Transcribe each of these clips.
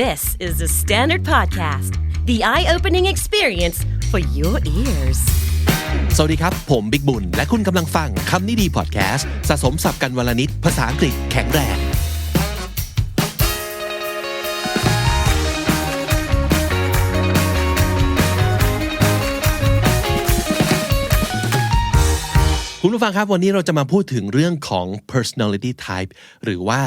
This is the Standard Podcast, the eye opening experience for your ears. สวัสดีครับ ผมบิ๊กบุญ และคุณกำลังฟังคำนี้ดีพอดแคสต์สะสมสับกันวลนิดภาษาอังกฤษแข็งแรงคุณผู้ฟังครับวันนี้เราจะมาพูดถึงเรื่องของ personality type หรือว่า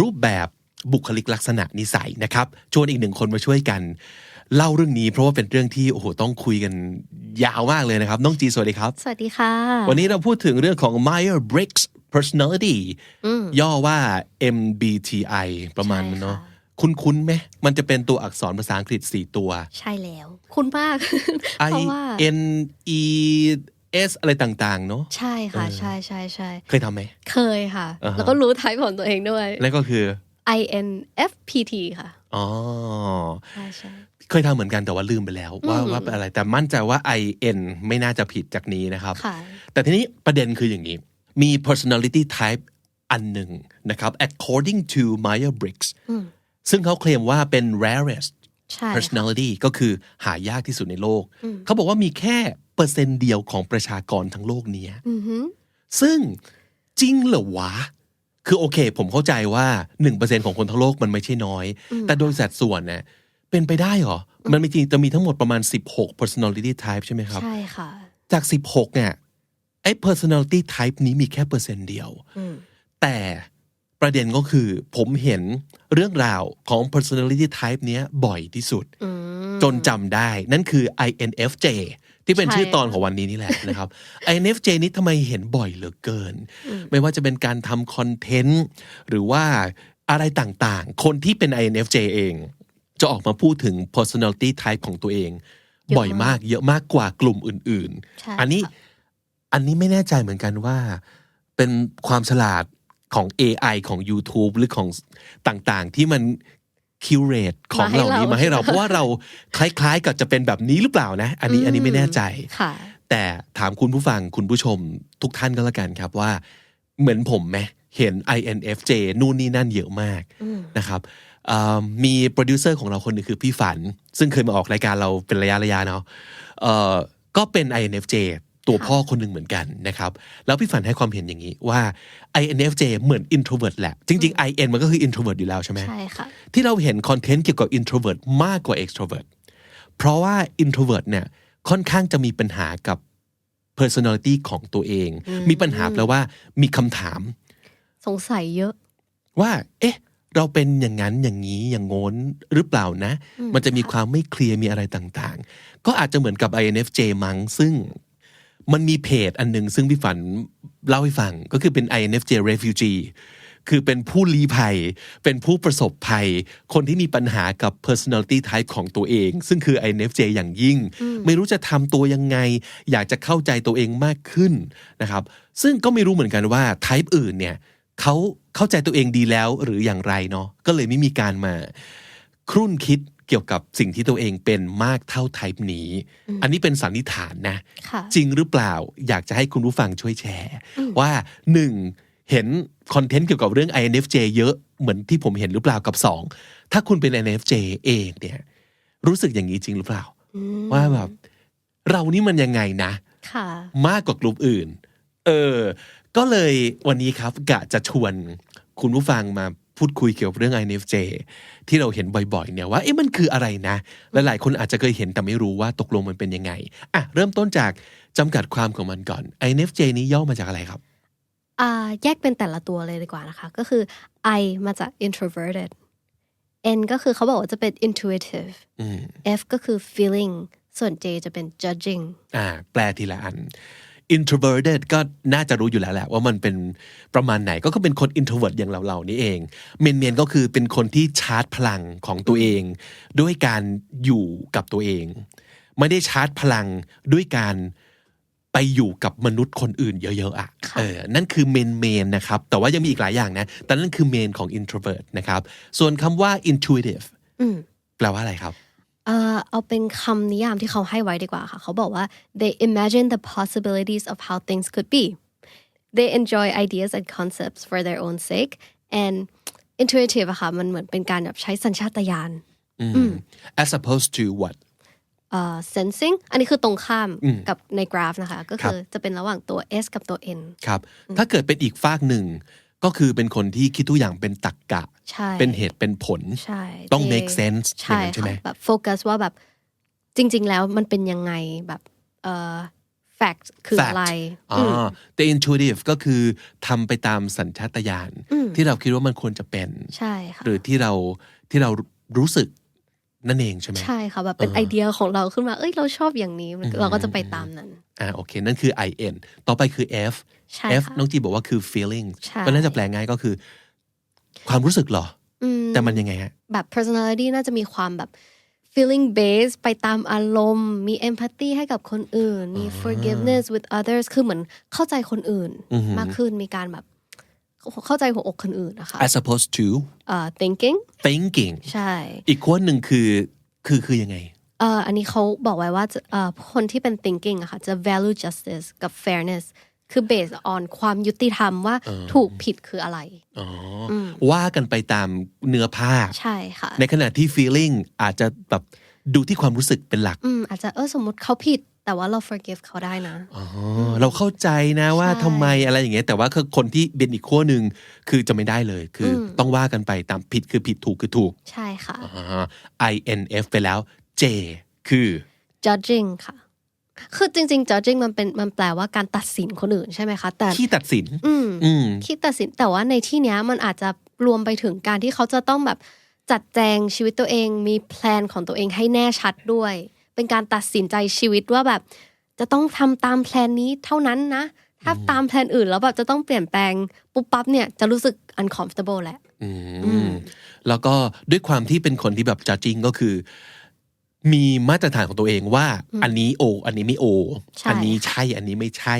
รูปแบบ บุคลิกลักษณะนิสัยนะครับ ชวนอีกหนึ่งคนมาช่วยกัน เล่าเรื่องนี้เพราะว่าเป็นเรื่องที่โอ้โหต้องคุยกันยาวมากเลยนะครับ น้องจีสวัสดีครับ สวัสดีค่ะ วันนี้เราพูดถึงเรื่องของ Meyer Briggs personality ย่อว่า MBTI ประมาณนั้นเนาะคุ้นๆไหมมันจะเป็นตัวอักษรภาษาอังกฤษ4ตัว ใช่แล้ว คุณมาก I เพราะว่า N E S อะไรต่างๆ เนาะใช่ค่ะ ใช่ใช่ใช่เคยทำไหม เคยค่ะอ่าฮะแล้วก็รู้ไทป์ของตัวเองด้วย แล้วก็คือ INFPT ค่ะ อ๋อ ใช่ใช่เคยทำเหมือนกันแต่ว่าลืมไปแล้ว ว่าว่าเป็นอะไรแต่มั่นใจว่า I N ไม่น่าจะผิดจากนี้นะครับค่ะแต่ทีนี้ประเด็นคืออย่างนี้ มี personality type อันหนึ่งนะครับ according to Meyer Briggs ซึ่งเขาเคลมว่าเป็น rarest ใช่ค่ะ personality ก็คือหายากที่สุดในโลก เขาบอกว่ามีแค่เปอร์เซ็นต์เดียวของประชากรทั้งโลกเนี้ยซึ่งจริงเหรอวะ คือโอเค ผมเข้าใจว่า 1%ของคนทั้งโลกมันไม่ใช่น้อย แต่โดยสัดส่วนเนี่ยเป็นไปได้เหรอ มันมีจริงจะมีทั้งหมดประมาณ 16 personality type ใช่ไหมครับ ใช่ค่ะ จาก 16 เนี่ยไอ้ personality type นี้มีแค่เปอร์เซ็นต์เดียว แต่ประเด็นก็คือผมเห็นเรื่องราวของ personality type เนี้ยบ่อยที่สุด จนจำได้ นั่นคือ INFJ ที่เป็นใช่ชื่อตอนของวันนี้นี่แหละนะครับ INFJ นี้ทำไมเห็นบ่อยเหลือเกิน ไม่ว่าจะเป็นการทำคอนเทนต์หรือว่าอะไรต่างๆ คนที่เป็น INFJ เอง จะออกมาพูดถึง personality type ของตัวเอง บ่อยมากเยอะมากกว่ากลุ่มอื่นใช่ๆอันนี้ค่ะอันนี้ไม่แน่ใจเหมือนกันว่า เป็นความฉลาดของ AI ของ YouTube หรือของต่างๆ ที่มัน คิวเรตของมาให้เหล่านี้เรามาให้เรา เพราะว่าเราคล้ายๆ กับจะเป็นแบบนี้หรือเปล่านะ อันนี้อันนี้ไม่แน่ใจค่ะแต่ถามคุณผู้ฟังคุณผู้ชมทุกท่านก็แล้วกันครับว่า เหมือนผมไหมเห็น INFJ นู่นนี่นั่นเยอะมากนะครับอ่ามีโปรดิวเซอร์ของเราคนหนึงคือพี่ฝัน ซึ่งเคยมาออกรายการเราเป็นระยะระยะเนาะเอ่อก็เป็น INFJ ตัวพ่อคนหนึ่งเหมือนกันนะครับแล้วพี่ฝันให้ความเห็นอย่างนี้ว่า INFJ เหมือน introvert แหละ จริง ๆ IN มันก็คือ introvert อยู่แล้วใช่ไหมใช่ค่ะที่เราเห็นคอนเทนต์เกี่ยวกับ introvert มากกว่า extrovert เพราะว่า introvert เนี่ยค่อนข้างจะมีปัญหากับ personality ของตัวเอง มีปัญหาแปลว่ามีคำถาม สงสัยเยอะ ว่า เอ๊ะ เราเป็นอย่างนั้นอย่างนี้อย่างโน้นหรือเปล่านะ มันจะมีความไม่เคลียร์มีอะไรต่างๆ ก็อาจจะเหมือนกับ INFJ มั้งซึ่ง มันมีเพจอันหนึ่งซึ่งพี่ฝันเล่าให้ฟังก็คือเป็น INFJ refugee คือเป็นผู้ลี้ภัย เป็นผู้ประสบภัย คนที่มีปัญหากับ personality type ของตัวเอง ซึ่งคือ INFJ อย่างยิ่ง ไม่รู้จะทำตัวยังไง อยากจะเข้าใจตัวเองมากขึ้นนะครับ ซึ่งก็ไม่รู้เหมือนกันว่า type อื่นเนี่ยเขาเข้าใจตัวเองดีแล้วหรืออย่างไรเนาะ ก็เลยไม่มีการมา ครุ่นคิด เกี่ยวกับสิ่งที่ตัวเองเป็นมากเท่าไทป์นี้ อันนี้เป็นสันนิษฐานนะค่ะจริงหรือเปล่าอยากจะให้คุณผู้ฟังช่วยแชร์ ว่าหนึ่งเห็นคอนเทนต์เกี่ยวกับเรื่อง INFJ เยอะเหมือนที่ผมเห็นหรือเปล่ากับสองถ้าคุณเป็น INFJ เองเนี่ยรู้สึกอย่างนี้จริงหรือเปล่า ว่าแบบเรานี่มันยังไงนะค่ะมากกว่ากลุ่มอื่น เออ ก็เลยวันนี้ครับกะจะชวนคุณผู้ฟังมา พูดคุยเกี่ยวกับเรื่อง INFJ ที่เราเห็นบ่อยๆเนี่ยว่าเอ๊ะมันคืออะไรนะ หลายๆคนอาจจะเคยเห็นแต่ไม่รู้ว่าตกลงมันเป็นยังไงอะเริ่มต้นจากจำกัดความของมันก่อน INFJ นี้ย่อมาจากอะไรครับอ่าแยกเป็นแต่ละตัวเลยดีกว่านะคะ ก็คือ I มาจาก introverted N ก็คือเขาบอกว่าจะเป็น intuitive F ก็คือ feeling ส่วน J จะเป็น judging อ่าแปลทีละอัน introverted ก็น่าจะรู้อยู่แล้วแหละว่ามันเป็นประมาณไหนก็คือเป็นคน introvert อย่างเราๆนี่เองเมนเมนๆก็คือเป็นคนที่ชาร์จพลังของตัวเอง ด้วยการอยู่กับตัวเอง ไม่ได้ชาร์จพลังด้วยการไปอยู่กับมนุษย์คนอื่นเยอะๆอะเออนั่นคือเมนเมนนะครับ แต่ว่ายังมีอีกหลายอย่างนะ แต่นั่นคือเมนของ introvert นะครับ ส่วนคำว่า intuitive แปลว่าอะไรครับ เอ่อเอาเป็นคำนิยามที่เขาให้ไว้ดีกว่าค่ะ เขาบอกว่า they imagine the possibilities of how things could be they enjoy ideas and concepts for their own sake and intuitive อะค่ะมันเหมือนเป็นการแบบใช้สัญชาตญาณ as opposed to what เอ่อ sensing อันนี้คือตรงข้ามกับในกราฟนะคะ ก็คือจะเป็นระหว่างตัว S กับตัว N ครับ ถ้าเกิดเป็นอีกฝากหนึ่ง ก็คือเป็นคนที่คิดทุกอย่างเป็นตรรกกะ ใช่ เป็นเหตุเป็นผล ใช่ ต้อง they- make sense ใช่อย่างนั้นใช่ไหมค่ะแบบโฟกัสว่าแบบจริง ๆ แล้วมันเป็นยังไงแบบเอ่อ fact คือ fact อะไรอ๋อแต่ intuitive ก็คือทำไปตามสัญชาตญาณที่เราคิดว่ามันควรจะเป็น ใช่ค่ะ หรือที่เราที่เรารู้สึก นั่นเองใช่ไหมใช่ค่ะแบบเป็นไอเดียของเราขึ้นมา เอ้ยเราชอบอย่างนี้เราก็จะไปตามนั้นอ่าโอเค นั่นคือ I N ต่อไปคือ F ใช่ F ค่ะน้องจีบอกว่าคือ feeling ใช่ก็น่าจะแปลง่ายก็คือ ความรู้สึกเหรออแต่มันยังไงฮะ แบบ personality น่าจะมีความแบบ feeling based ไปตามอารมณ์ มี empathy ให้กับคนอื่น มี forgiveness with others คือเหมือนเข้าใจคนอื่นมากขึ้น มีการแบบ เข้าใจหัวอกคนอื่นนะคะ as opposed to เอ่อ thinking thinking ใช่ อีกคนหนึ่งคือคือคือยังไงเอ่ออันนี้เขาบอกไว้ว่าจะเอ่อคนที่เป็น thinking อะค่ะจะ value justice กับ fairness คือ based on ความยุติธรรมว่าถูกผิดคืออะไรอ๋ออว่ากันไปตามเนื้อผ้าใช่ค่ะ ในขณะที่ feeling อาจจะแบบดูที่ความรู้สึกเป็นหลัก อืมอาจจะเออสมมติเขาผิด แต่ว่าเรา forgive เขาได้นะ อ๋อ เราเข้าใจนะว่าใช่ทำไมอะไรอย่างเงี้ย แต่ว่าคือคนที่เป็นอีกขั้วหนึ่งคือจะไม่ได้เลย คืออต้องว่ากันไปตามผิดคือผิดถูกคือถูก ใช่ค่ะอ่า INF ไปแล้ว J คือ judging ค่ะ คือจริง ๆ judging มันเป็นมันแปลว่าการตัดสินคนอื่นใช่ไหมคะ แต่ที่ตัดสิน อืมอืมคิดตัดสิน แต่ว่าในที่เนี้ยมันอาจจะรวมไปถึงการที่เขาจะต้องแบบจัดแจงชีวิตตัวเอง มีแพลนของตัวเองให้แน่ชัดด้วย เป็นการตัดสินใจชีวิตว่าแบบ จะต้องทำตามแพลนนี้เท่านั้นนะ ถ้าตามแพลนอื่นแล้วแบบจะต้องเปลี่ยนแปลงปุ๊บปั๊บเนี่ยจะรู้สึก uncomfortable แหละอืมแล้วก็ด้วยความที่เป็นคนที่แบบ judging ก็คือ มีมาตรฐานของตัวเองว่า อันนี้โอ อันนี้ไม่โอใช่อันนี้ใช่อันนี้ไม่ใช่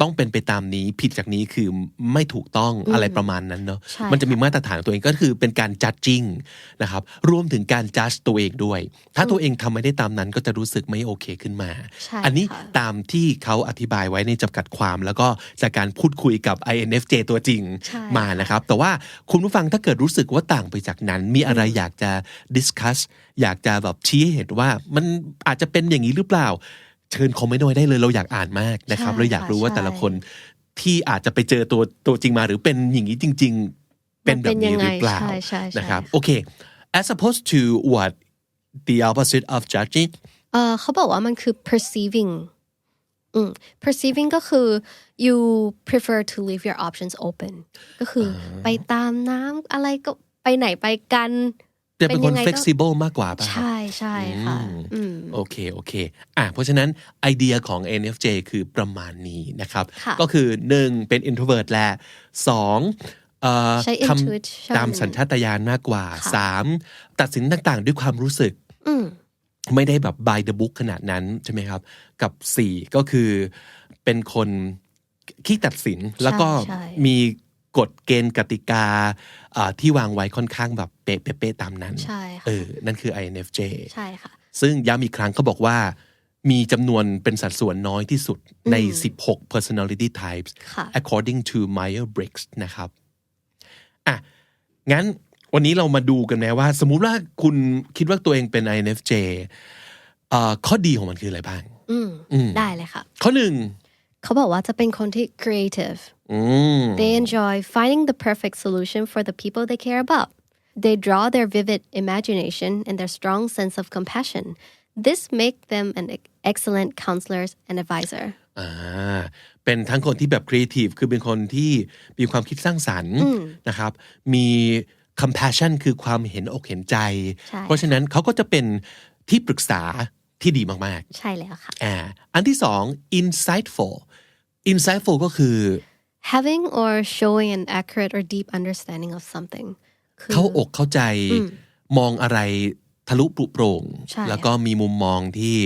ต้องเป็นไปตามนี้ผิดจากนี้คือไม่ถูกต้องอะไรประมาณนั้นเนาะใช่มันจะมีมาตรฐานของตัวเองก็คือเป็นการ judging นะครับรวมถึงการ judge ตัวเองด้วย ถ้าตัวเองทำไม่ได้ตามนั้นก็จะรู้สึกไม่โอเคขึ้นมาใช่อันนี้ค่ะตามที่เขาอธิบายไว้ในจำกัดความ แล้วก็จากการพูดคุยกับ INFJ ตัวจริงใช่มานะครับ แต่ว่าคุณผู้ฟังถ้าเกิดรู้สึกว่าต่างไปจากนั้น มีอะไรอยากจะ discuss อยากจะแบบชี้ให้เห็นว่ามันอาจจะเป็นอย่างนี้หรือเปล่า เชิญคอมเมนต์เอาไว้ได้เลยเราอยากอ่านมากนะครับใช่เราอยากรู้ว่าใช่แต่ละคนที่อาจจะไปเจอตัวตัวจริงมาหรือเป็นอย่างนี้จริง ๆ เป็นแบบนี้หรือเปล่าใช่ใช่ใช่นะครับโอเค as opposed to what the opposite of judging เออเขาบอกว่ามันคือ perceiving อืม perceiving ก็คือ you prefer to leave your options open ก็คืออไปตามน้ำอะไรก็ไปไหนไปกัน จะเป็นคนยังไงก็ flexible มากกว่าป่ะครับใช่ใช่ค่ะอืมโอเคโอเคอะเพราะฉะนั้นไอเดียของ NFJ คือประมาณนี้นะครับค่ะก็คือหนึ่งเป็น introvert แหละสองเอ่อใช้ท intuition ำตามสัญชาตญาณมากกว่าค่ะสามตัดสินต่างๆ ด้วยความรู้สึกอืมไม่ได้แบบ by the book ขนาดนั้นใช่ไหมครับ กับสี่ก็คือเป็นคนขี้ตัดสินแล้วก็ใช่มี กฎเกณฑ์กติกาอ่าที่วางไว้ค่อนข้างแบบเป๊ะๆๆตามนั้นใช่ค่ะเออนั่นคือ INFJ ใช่ค่ะ ซึ่งย้ำอีกครั้งเขาบอกว่า มีจำนวนเป็นสัดส่วนน้อยที่สุดใน 16 personality types ค่ะ according to Meyer-Briggs นะครับอะงั้นวันนี้เรามาดูกันนะว่า สมมุติว่าคุณคิดว่าตัวเองเป็น INFJ เอ่อข้อดีของมันคืออะไรบ้างอืมอืมได้เลยค่ะ ข้อหนึ่ง เขาบอกว่าจะเป็นคนที่ creative อืม They enjoy finding the perfect solution for the people they care about. They draw their vivid imagination and their strong sense of compassion. This makes them an excellent counselor and advisor. อ่าเป็นทั้งคนที่แบบครีเอทีฟคือเป็นคนที่มีความคิดสร้างสรรค์นะครับ มี compassion คือความเห็นอกเห็นใจใช่เพราะฉะนั้นเขาก็จะเป็นที่ปรึกษาที่ดีมากใช่แล้วค่ะๆอ่าอันที่สอง insightful insightful ก็คือ Having or showing an accurate or deep understanding of something คือเข้าอกเข้าใจมองอะไรทะลุปลุโปร่งใช่แล้วก็มีมุมมองที่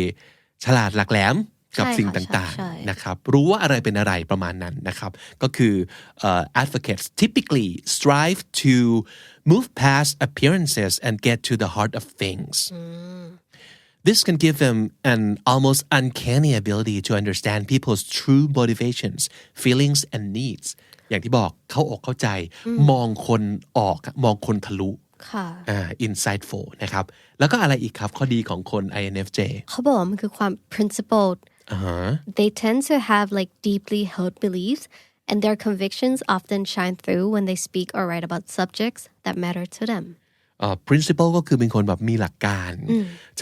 ฉลาดหลักแหลมกับใช่ค่ะสิ่งต่างใช่ๆนะครับรู้ว่าอะไรเป็นอะไรประมาณนั้นนะครับก็คือเอ่อ advocates typically strive to move past appearances and get to the heart of things This can give them an almost uncanny ability to understand people's true motivations, feelings, and needs. อย่างที่บอกเข้าอกเข้าใจ มองคนออกมองคนทะลุ ค่ะ อ่า insightful นะครับ แล้วก็อะไรอีกครับ ข้อดีของคน INFJ เขาบอกว่ามันคือความ principled อ่าฮะ they tend to have like deeply held beliefs and their convictions often shine through when they speak or write about subjects that matter to them เอ่อ Principle ก็คือเป็นคนแบบมีหลักการ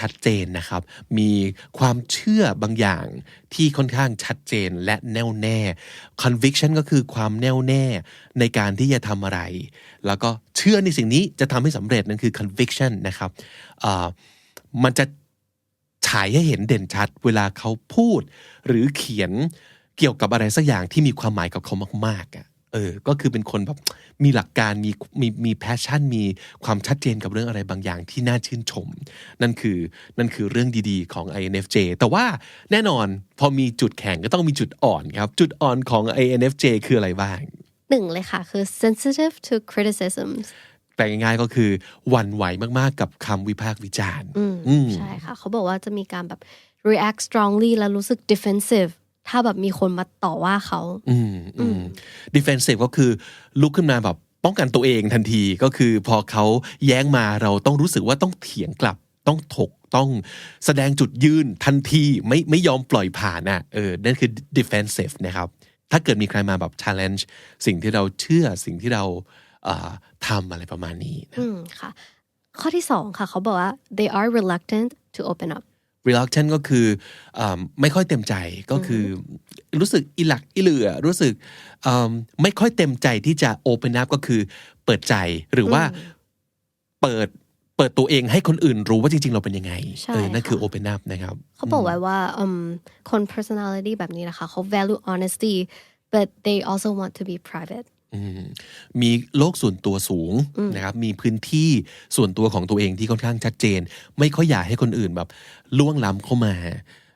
ชัดเจนนะครับ มีความเชื่อบางอย่างที่ค่อนข้างชัดเจนและแน่วแน่ conviction ก็คือความแน่วแน่ในการที่จะทำอะไร แล้วก็เชื่อในสิ่งนี้จะทำให้สำเร็จนั่นคือ conviction นะครับเอ่อมันจะฉายให้เห็นเด่นชัด เวลาเขาพูด หรือเขียนเกี่ยวกับอะไรสักอย่างที่มีความหมายกับเขามากๆอะ เออ ก็คือเป็นคนแบบมีหลักการมีมีมีแพชชั่น มีความชัดเจนกับเรื่องอะไรบางอย่างที่น่าชื่นชม นั่นคือนั่นคือเรื่องดีๆ ของ INFJ แต่ว่าแน่นอนพอมีจุดแข็งก็ต้องมีจุดอ่อนครับ จุดอ่อนของ INFJ คืออะไรบ้างหนึ่งเลยค่ะ คือ sensitive to criticisms แปลง่ายๆก็คือหวั่นไหวมากๆกับคำวิพากษ์วิจารณ์ใช่ค่ะ เขาบอกว่าจะมีการแบบ react strongly แล้วรู้สึก defensive ถ้าแบบมีคนมาต่อว่าเขาอืมอืม defensive ก็คือลุกขึ้นมาแบบป้องกันตัวเองทันทีก็คือพอเขาแย้งมาเราต้องรู้สึกว่าต้องเถียงกลับต้องถกต้องแสดงจุดยืนทันทีไม่ไม่ยอมปล่อยผ่านอะเออนั่นคือ defensive นะครับถ้าเกิดมีใครมาแบบ challenge สิ่งที่เราเชื่อสิ่งที่เราเอ่อทำอะไรประมาณนี้นะอืมค่ะข้อที่สองค่ะเขาบอกว่า they are reluctant to open up reluctant ก็คือเอมไม่ค่อยเต็มใจก็คืออรู้สึกอิหลักอิเหลือรู้สึกเอิ่มไม่ค่อยเต็มใจที่จะ open up ก็คือเปิดใจหรือว่าเปิดเปิดตัวเองให้คนอื่นรู้ว่าจริง ๆ เราเป็นยังไงใช่เออนั่นคือค่ะ open up นะครับ เขาบอกไว้ว่าอืมคน personality แบบนี้นะคะเขา value honesty but they also want to be private อื มมีโลกส่วนตัวสูงนะครับ มีพื้นที่ส่วนตัวของตัวเองที่ค่อนข้างชัดเจน ไม่ค่อยอยากให้คนอื่นแบบล่วงล้ำเข้ามา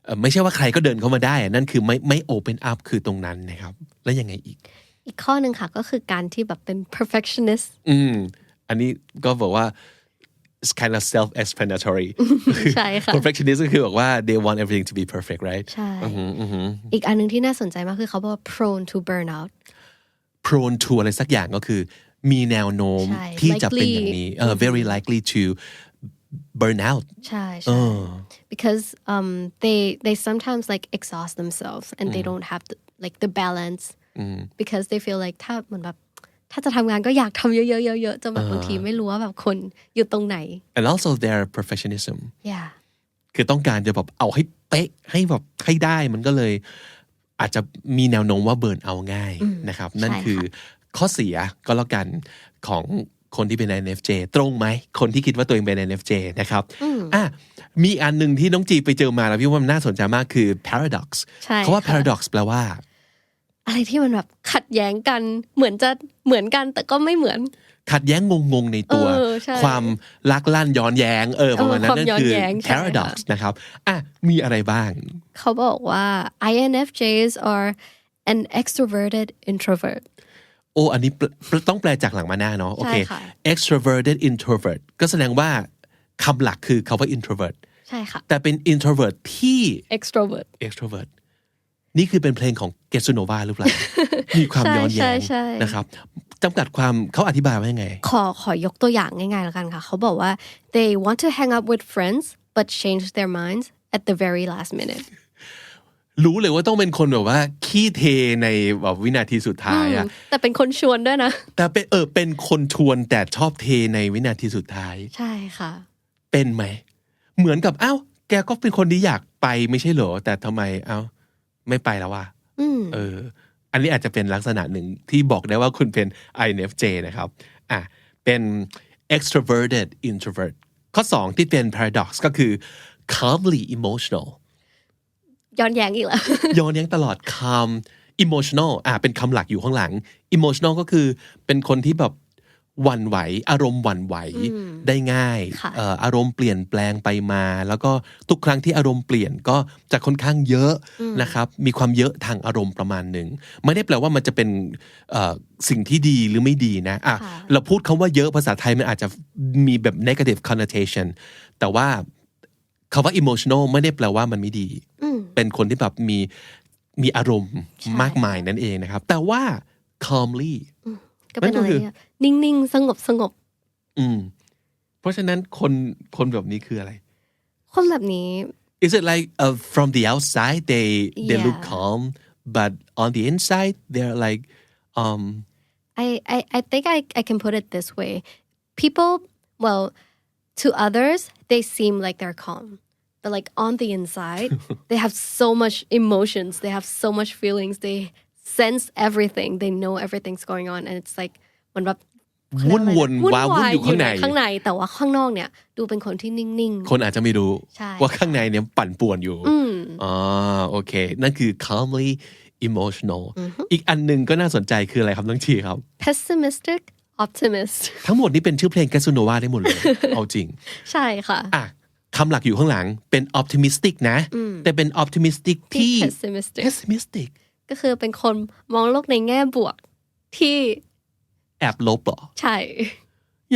เอ่อไม่ใช่ว่าใครก็เดินเข้ามาได้อะนั่นคือไม่ไม่ open up คือตรงนั้นนะครับ แล้วยังไงอีก อีกข้อหนึ่งค่ะก็คือการที่แบบเป็น perfectionist อืม อันนี้ก็บอกว่า it's kind of self explanatory ใช่ค่ะ perfectionist ก็คือบอกว่า they want everything to be perfect right ใช่ อีกอันหนึ่งที่น่าสนใจมากคือเขาบอกว่า prone to burnout prone to อะไรสักอย่างก็คือ มีแนวโน้มใช่ที่จะเป็น likely อย่างนี้เออ very likely to burn out ใช่ใช่ because um they they sometimes like exhaust themselves and they don't have the, like the balance because they feel like ถ้าเหมือนแบบถ้าจะทำงานก็อยากทำเยอะๆเยอะๆจนแบบบางทีไม่รู้ว่าแบบคนอยู่ตรงไหน and also their perfectionism yeah คือต้องการจะแบบเอาให้เป๊ะให้แบบให้ได้มันก็เลย อาจจะมีแนวโน้มว่าเบิร์นเอาง่ายนะครับ นั่นใช่ค่ะคือข้อเสียก็แล้วกันของคนที่เป็น INFJ ตรงไหม คนที่คิดว่าตัวเองเป็น INFJ นะครับอะมีอีกอันหนึ่งที่น้องจีไปเจอมาแล้วพี่ว่ามันน่าสนใจมากคือ paradox ใช่เขาว่าค่ะ paradox แปลว่า อะไรที่มันแบบขัดแย้งกันเหมือนจะเหมือนกันแต่ก็ไม่เหมือน ขัดแย้งงงๆในตัวเออใช่ความลักลั่นย้อนแย้งเออประมาณนั้นเออความนั่นย้อนคือแย้งใช่ paradox ค่ะนะครับอะมีอะไรบ้าง เขาบอกว่า INFJs are an extroverted introvert โอ้อันนี้แปลต้องแปลจากหลังมาหน้าเนาะโอเคใช่ค่ะ extroverted introvert ก็แสดงว่าคำหลักคือคาว่า introvert ใช่ค่ะ แต่เป็น introvert ที่ extrovert extrovert นี่คือเป็นเพลงของเกสโนวาหรือเปล่า มีความใช่ย้อนแย้งใช่ใช่นะครับ จำกัดความเขาอธิบายว่ายังไง ขอขอยกตัวอย่างง่ายๆแล้วกันค่ะ เขาบอกว่า they want to hang out with friends but change their minds at the very last minute รู้เลยว่าต้องเป็นคนแบบว่า ขี้เทในแบบวินาทีสุดท้ายอะแต่เป็นคนชวนด้วยนะ แต่เป็นเออเป็นคนชวนแต่ชอบเทในวินาทีสุดท้าย ใช่ค่ะ เป็นไหม เหมือนกับเอ้าแกก็เป็นคนที่อยากไปไม่ใช่เหรอแต่ทำไมเอ้าไม่ไปแล้ววะอืมเออ อันนี้อาจจะเป็นลักษณะหนึ่งที่บอกได้ว่าคุณเป็น INFJ นะครับอะเป็น extroverted introvert ข้อ 2 ที่เป็น paradox ก็คือ calmly emotional ย้อนแย้งอีกแล้วย้อนแย้งตลอด calm emotional อะเป็นคำหลักอยู่ข้างหลัง emotional ก็คือเป็นคนที่แบบห วั่นไหว อารมณ์หวั่นไหวได้ง่ายค่ะเอ่ออารมณ์เปลี่ยนแปลงไปมา แล้วก็ทุกครั้งที่อารมณ์เปลี่ยนก็จะค่อนข้างเยอะนะครับ มีความเยอะทางอารมณ์ประมาณหนึ่งไม่ได้แปลว่ามันจะเป็นเอ่อสิ่งที่ดีหรือไม่ดีนะอะค่ะเราพูดคำว่าเยอะภาษาไทยมันอาจจะมีแบบ negative connotation แต่ว่าคำว่า emotional ไม่ได้แปลว่ามันไม่ดี เป็นคนที่แบบมีมีอารมณ์มากมายนั่นเองนะครับ แต่ว่า calmly ก็เป็นนั่นก็อะไรคือเนี่ยนิ่งๆ สงบสงบ อืม เพราะฉะนั้นคนคนแบบนี้คืออะไร คนแบบนี้ Is it like uh, from the outside they they look Yeah. calm but on the inside they're like um I, I, I think I, I can put it this way. People, well, to others, they seem like they're calm. But like on the inside, they have so much emotions. They have so much feelings. They sense everything. They know everything's going on. And it's like เหมือนแบบวุ่นวนว้าวุ่นอยู่ข้างในข้างในแต่ว่าข้างนอกเนี่ย ดูเป็นคนที่นิ่งคนอาจจะไม่รู้ใช่ว่าข้างในเนี่ยปั่นป่วนอยู่อ๋อโอเค นั่นคือ calmly emotional อีกอันหนึ่งก็น่าสนใจคืออะไรครับน้องชีครับๆ pessimistic optimist ทั้งหมดนี้เป็นชื่อเพลงแกสโนวาได้หมดเลย เอาจริง ใช่ค่ะอะคำหลักอยู่ข้างหลังเป็น optimistic นะ แต่เป็น optimistic ที่ที่ pessimistic pessimistic ก็คือเป็นคนมองโลกในแง่บวกที่แอบลบเหรอ ใช่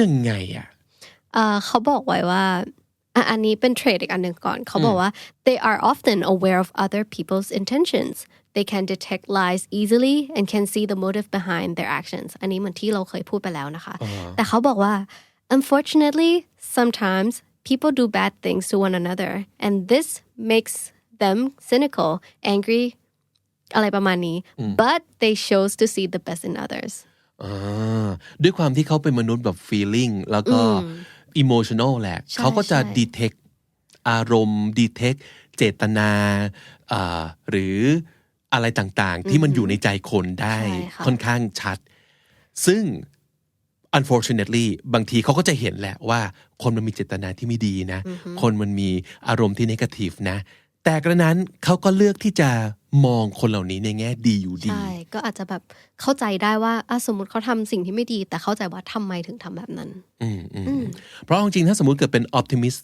ยังไงอะเอ่อเขาบอกไว้ว่าอะอันนี้เป็นเทรดอีกอันหนึ่งก่อน เขาบอกว่า they are often aware of other people's intentions they can detect lies easily and can see the motive behind their actions อันนี้เหมือนที่เราเคยพูดไปแล้วนะคะ แต่เขาบอกว่า unfortunately sometimes people do bad things to one another and this makes them cynical angry อะไรประมาณนี้ but they chose to see the best in others อ่าด้วยความที่เขาเป็นมนุษย์แบบ feeling แล้วก็ emotional แหละ เขาก็จะใช่ detect อารมณ์ detect เจตนาอ่าหรืออะไรต่างๆ ที่มันอยู่ในใจคนได้ใช่ค่ะค่อนข้างชัด ซึ่ง unfortunately บางทีเขาก็จะเห็นแหละว่า คนมันมีเจตนาที่ไม่ดีนะ คนมันมีอารมณ์ที่ negative นะ แต่กระนั้นเขาก็เลือกที่จะ มองคนเหล่านี้ในแง่ดีอยู่ดี ใช่ ก็อาจจะแบบเข้าใจได้ว่าอะสมมติเขาทำสิ่งที่ไม่ดี แต่เข้าใจว่าทำไมถึงทำแบบนั้น อืมอืมเพราะจริงๆถ้าสมมุติเกิดเป็น optimist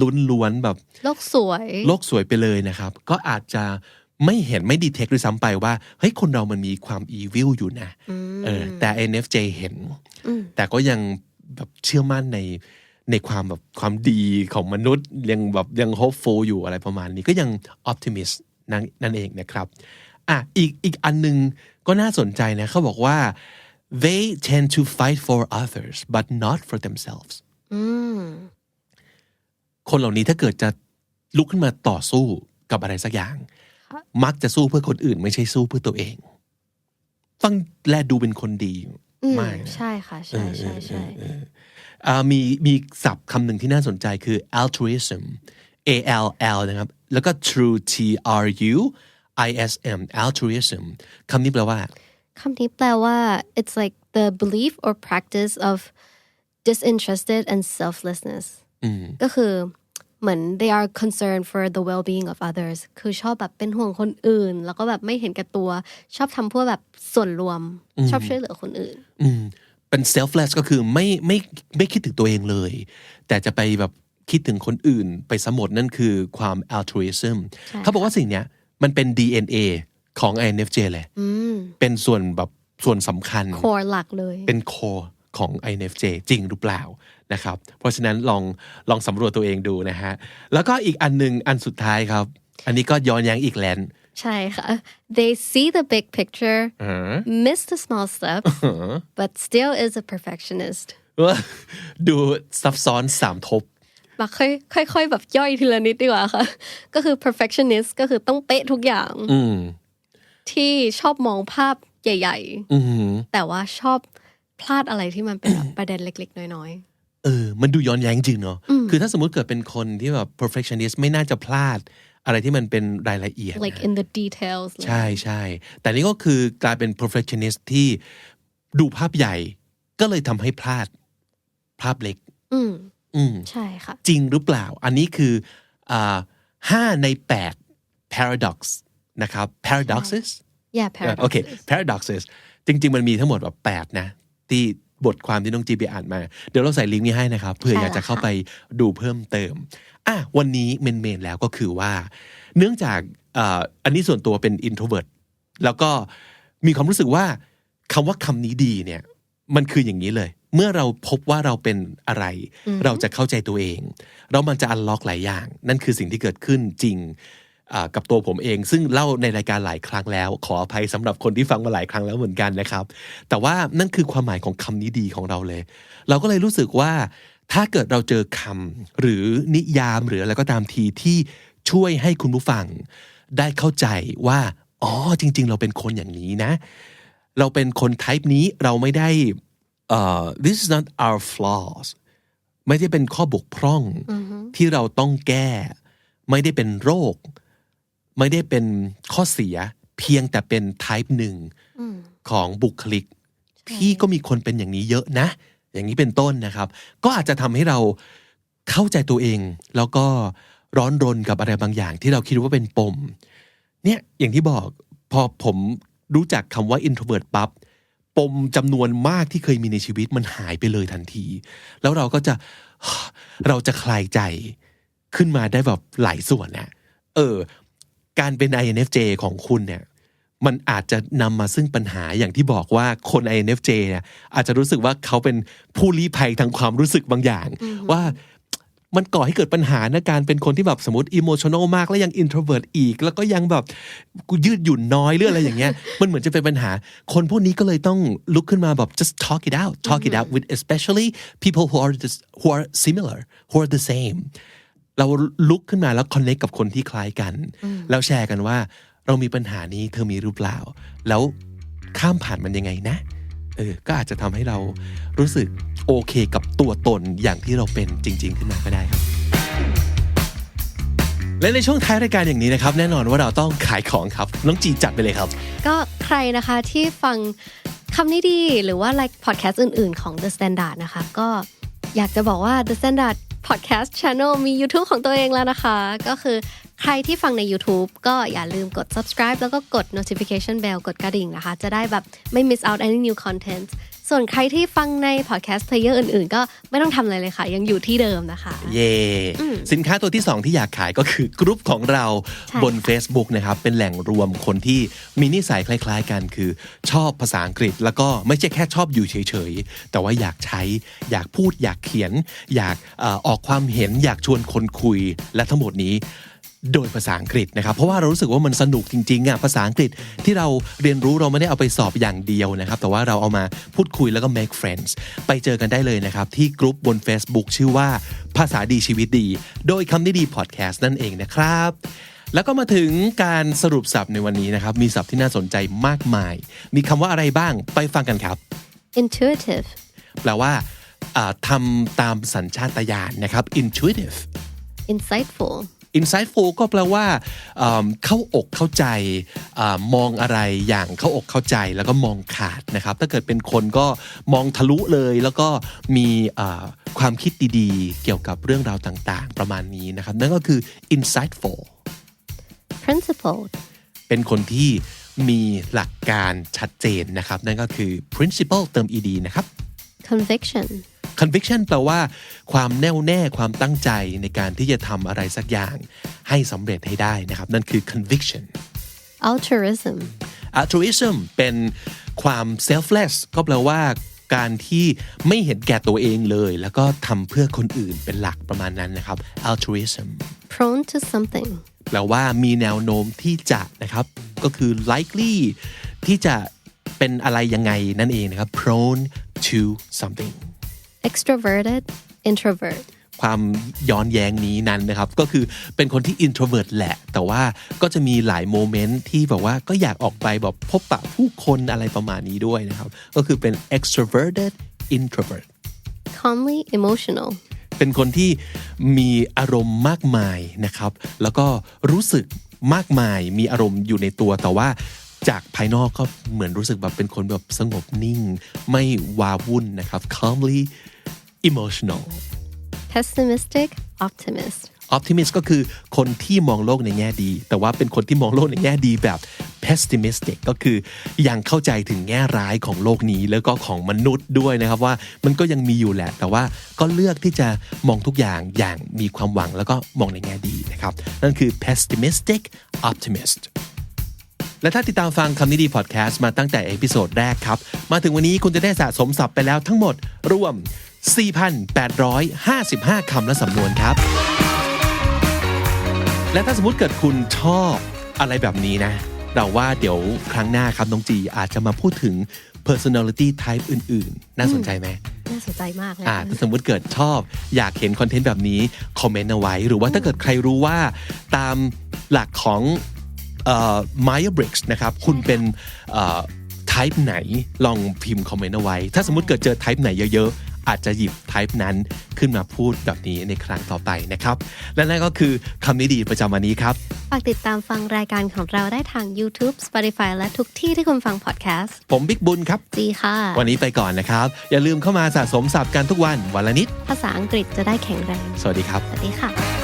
ลุ้นล้วนๆแบบ โลกสวย โลกสวยไปเลยนะครับ ก็อาจจะไม่เห็นไม่ดีเทคด้วยซ้ำไปว่า เฮ้ย คนเรามันมีความ evil อยู่นะเออแต่ NFJ เห็น แต่ก็ยังแบบเชื่อมั่นในในความแบบความดีของมนุษย์ยังแบบยัง hopeful อยู่อะไรประมาณนี้ก็ยัง optimist นั่น นั่นเองนะครับอะอีกอีกอันหนึงก็น่าสนใจนะเขาบอกว่า they tend to fight for others but not for themselves คนเหล่านี้ถ้าเกิดจะลุกขึ้นมาต่อสู้กับอะไรสักอย่าง มักจะสู้เพื่อคนอื่น ไม่ใช่สู้เพื่อตัวเอง ฟังและดูเป็นคนดีอืมไม่นะใช่ค่ะ ใช่ใช่ใช่อ่ามีมีศัพท์คำหนึ่งที่น่าสนใจคือ altruism A L L นะครับ แล้วก็ true T R U I S M altruism คำนี้แปลว่าคำนี้แปลว่า it's like the belief or practice of disinterested and selflessness ก็คือเหมือน they are concerned for the well-being of others คือชอบแบบเป็นห่วงคนอื่น แล้วก็แบบไม่เห็นแก่ตัว ชอบทำเพื่อแบบส่วนรวม ชอบช่วยเหลือคนอื่นอืมเป็น selfless ก็คือไม่ไม่ไม่คิดถึงตัวเองเลย แต่จะไปแบบ คิดถึงคนอื่นไปสมดนั่นคือความ altruism เขาบอกว่าสิ่งเนี้ยมันเป็น DNA ของ INFJ เลยเป็นส่วนแบบส่วนสำคัญ core หลักเลย เป็น core ของ INFJ จริงหรือเปล่านะครับ เพราะฉะนั้นลองลองสำรวจตัวเองดูนะฮะ แล้วก็อีกอันหนึ่งอันสุดท้ายครับ อันนี้ก็ย้อนแย้งอีกแลนใช่ค่ะ they see the big picture miss the small steps but still is a perfectionist ว่าดูซับซ้อนสามทบ มาค่อยค่อยๆแบบย่อยทีละนิดดีกว่าค่ะ ก็คือ perfectionist ก็คือต้องเป๊ะทุกอย่างอืมที่ชอบมองภาพใหญ่อืมๆแต่ว่าชอบพลาดอะไรที่มันเป็นแบบประเด็นเล็ก ๆ น้อยเออ มันดูย้อนแย้งจริงเนาะคือถ้าสมมุติเกิดเป็นคนที่แบบ perfectionist ไม่น่าจะพลาดอะไรที่มันเป็นรายละเอียดๆ like นะ in the details เลยใช่ใช่แต่นี่ก็คือกลายเป็น perfectionist ที่ดูภาพใหญ่ ก็เลยทำให้พลาดภาพเล็ก อืมอืมใช่ค่ะ จริงหรือเปล่า อันนี้คืออ่าห้าในแปด paradox นะครับ paradoxes yeah paradox โอเค paradoxes จริง ๆ มันมีทั้งหมดแบบ8นะ ที่บทความที่น้องจีไปอ่านมา เดี๋ยวเราใส่ลิงก์นี้ให้นะครับเผื่อใช่อยากจะเข้าแล้วค่ะไปดูเพิ่มเติมอะวันนี้เมนๆแล้วก็คือว่า เนื่องจากอ่าอันนี้ส่วนตัวเป็น introvert แล้วก็มีความรู้สึกว่าคำว่าคำนี้ดีเนี่ย มันคืออย่างนี้เลย เมื่อเราพบว่าเราเป็นอะไร เราจะเข้าใจตัวเองเรามันจะอันล็อกหลายอย่าง นั่นคือสิ่งที่เกิดขึ้นจริงอ่ากับตัวผมเอง ซึ่งเล่าในรายการหลายครั้งแล้ว ขออภัยสำหรับคนที่ฟังมาหลายครั้งแล้วเหมือนกันนะครับ แต่ว่านั่นคือความหมายของคำนี้ดีของเราเลย เราก็เลยรู้สึกว่า ถ้าเกิดเราเจอคำหรือนิยามหรืออะไรก็ตามทีที่ช่วยให้คุณผู้ฟัง ได้เข้าใจว่าอ๋อจริง ๆ เราเป็นคนอย่างนี้นะ เราเป็นคน type นี้เราไม่ได้เอ่อ this is not our flaws ไม่ได้เป็นข้อบกพร่องที่เราต้องแก้ ไม่ได้เป็นโรค ไม่ได้เป็นข้อเสีย เพียงแต่เป็น type หนึ่งของบุคลิก ที่ก็มีคนเป็นอย่างนี้เยอะนะ อย่างนี้เป็นต้นนะครับ ก็อาจจะทำให้เราเข้าใจตัวเอง แล้วก็ร้อนรนกับอะไรบางอย่างที่เราคิดว่าเป็นปม เนี่ยอย่างที่บอกพอผม รู้จักคำว่า introvert ปั๊บปมจำนวนมากที่เคยมีในชีวิตมันหายไปเลยทันที แล้วเราก็จะเราจะคลายใจขึ้นมาได้แบบหลายส่วนนะเออ การเป็น INFJ ของคุณเนี่ย มันอาจจะนำมาซึ่งปัญหาอย่างที่บอกว่าคน INFJ เนี่ยอาจจะรู้สึกว่าเขาเป็นผู้ลี้ภัยทางความรู้สึกบางอย่าง ว่า มันก่อให้เกิดปัญหานะการเป็นคนที่แบบสมมติอิโมชันอลมากแล้วยังอินโทรเวิร์ตอีก แล้วก็ยังแบบกูยืดหยุ่นน้อยหรืออะไรอย่างเงี้ยมันเหมือนจะเป็นปัญหา คนพวกนี้ก็เลยต้องลุกขึ้นมาแบบ just talk it out talk it out with especially people who are this, who are similar who are the same เราลุกขึ้นมาแล้วคอนเน c t กับคนที่คล้ายกัน แล้วแชร์กันว่า เรามีปัญหานี้เธอมีหรือเปล่า แล้วข้ามผ่านมันยังไงนะ เออก็อาจจะทำให้เรารู้สึกโอเคกับตัวตนอย่างที่เราเป็นจริง ๆ ขึ้นมาก็ได้ครับ และในช่วงท้ายรายการอย่างนี้นะครับ แน่นอนว่าเราต้องขายของครับ น้องจีจัดไปเลยครับ ก็ใครนะคะที่ฟังคำนี้ดีหรือว่า like podcast อื่น ๆ ของ The Standard นะคะก็อยากจะบอกว่า The Standard Podcast Channel มี YouTube ของตัวเองแล้วนะคะ ก็คือใครที่ฟังใน YouTube ก็อย่าลืมกด subscribe แล้วก็กด notification bell กดกระดิ่งนะคะ จะได้แบบไม่ miss out any new content ส่วนใครที่ฟังใน podcast player อื่นๆ ก็ไม่ต้องทำอะไรเลยค่ะ ยังอยู่ที่เดิมนะคะ เย่สินค้าตัวที่ 2 ที่อยากขายก็คือกรุ๊ปของเราใช่บน Facebook นะครับ เป็นแหล่งรวมคนที่มีนิสัยคล้ายๆกัน คือชอบภาษาอังกฤษ แล้วก็ไม่ใช่แค่ชอบอยู่เฉยๆ แต่ว่าอยากใช้อยากพูดอยากเขียน อยากเอ่อออกความเห็นอยากชวนคนคุยและทั้งหมดนี้ โดยภาษาอังกฤษนะครับ เพราะว่าเรารู้สึกว่ามันสนุกจริงๆอะภาษาอังกฤษที่เราเรียนรู้เราไม่ได้เอาไปสอบอย่างเดียวนะครับ แต่ว่าเราเอามาพูดคุยแล้วก็ make friends ไปเจอกันได้เลยนะครับ ที่กลุ่มบน Facebook ชื่อว่าภาษาดีชีวิตดี โดยคำนี้ดีพอดแคสต์นั่นเองนะครับแล้วก็มาถึงการสรุปศัพท์ในวันนี้นะครับ มีศัพท์ที่น่าสนใจมากมาย มีคำว่าอะไรบ้างไปฟังกันครับ intuitive แปลว่าอ่าทำตามสัญชาตญาณนะครับ intuitive insightful insightful ก็แปลว่าเอิ่มเข้าอกเข้าใจอามองอะไรอย่างเข้าอกเข้าใจแล้วก็มองขาดนะครับ ถ้าเกิดเป็นคนก็มองทะลุเลยแล้วก็มีอ่าความคิดดีๆ เกี่ยวกับเรื่องราวต่างๆ ประมาณนี้นะครับ นั่นก็คือ insightful principled เป็นคนที่มีหลักการชัดเจนนะครับ นั่นก็คือ principle เติม ed นะครับ conviction conviction แปลว่าความแน่วแน่ความตั้งใจในการที่จะทำอะไรสักอย่างให้สำเร็จให้ได้นะครับ นั่นคือ conviction altruism altruism เป็นความ selfless ก็แปลว่าการที่ไม่เห็นแก่ตัวเองเลย แล้วก็ทำเพื่อคนอื่นเป็นหลักประมาณนั้นนะครับ altruism prone to something แปลว่ามีแนวโน้มที่จะนะครับ ก็คือ likely ที่จะเป็นอะไรยังไงนั่นเองนะครับ prone to something extroverted introvert ความย้อนแย้งนี้นั้นนะครับ ก็คือเป็นคนที่ introvert แหละ แต่ว่าก็จะมีหลายโมเมนต์ที่แบบว่าก็อยากออกไปแบบพบปะผู้คนอะไรประมาณนี้ด้วยนะครับ ก็คือเป็น extroverted introvert calmly emotional เป็นคนที่มีอารมณ์มากมายนะครับ แล้วก็รู้สึกมากมายมีอารมณ์อยู่ในตัวแต่ว่า จากภายนอกก็เหมือนรู้สึกแบบเป็นคนแบบสงบนิ่ง ไม่วาวุ่นนะครับ calmly emotional pessimistic optimist optimist ก็คือคนที่มองโลกในแง่ดี แต่ว่าเป็นคนที่มองโลกในแง่ดีแบบ pessimistic ก็คือยังเข้าใจถึงแง่ร้ายของโลกนี้ แล้วก็ของมนุษย์ด้วยนะครับว่ามันก็ยังมีอยู่แหละ แต่ว่าก็เลือกที่จะมองทุกอย่างอย่างมีความหวังแล้วก็มองในแง่ดีนะครับ นั่นคือ pessimistic optimist และถ้าติดตามฟังคำนี้ดีพอดแคสต์มาตั้งแต่เอพิโซดแรกครับ มาถึงวันนี้คุณจะได้สะสมศัพท์ไปแล้วทั้งหมดรวม 4,855 คำและสำนวนครับ และถ้าสมมติเกิดคุณชอบอะไรแบบนี้นะ เราว่าเดี๋ยวครั้งหน้าครับน้องจีอาจจะมาพูดถึง personality type อื่น ๆ น่าสนใจไหมน่าสนใจมากเลยอ่าถ้าสมมุติเกิดชอบอยากเห็นคอนเทนต์แบบนี้ คอมเมนต์เอาไว้ หรือว่าถ้าเกิดใครรู้ว่าตามหลักของ เอ่อ Myers-Briggs นะครับคุณเป็นเอ่อ type ไหนลองพิมพ์คอมเมนต์เอาไว้ ถ้าสมมุติเกิดเจอ type ไหนเยอะๆ อาจจะหยิบ type นั้นขึ้นมาพูดแบบนี้ในครั้งต่อไปนะครับ และนั่นก็คือคำนี้ดีประจำวันนี้ครับฝากติดตามฟังรายการของเราได้ทาง YouTube Spotify และทุกที่ที่คุณฟังพอดแคสต์ ผมบิ๊กบุญครับจีค่ะ วันนี้ไปก่อนนะครับ อย่าลืมเข้ามาสะสมศัพท์กันทุกวันวันละนิด ภาษาอังกฤษจะได้แข็งแรง สวัสดีครับ สวัสดีค่ะ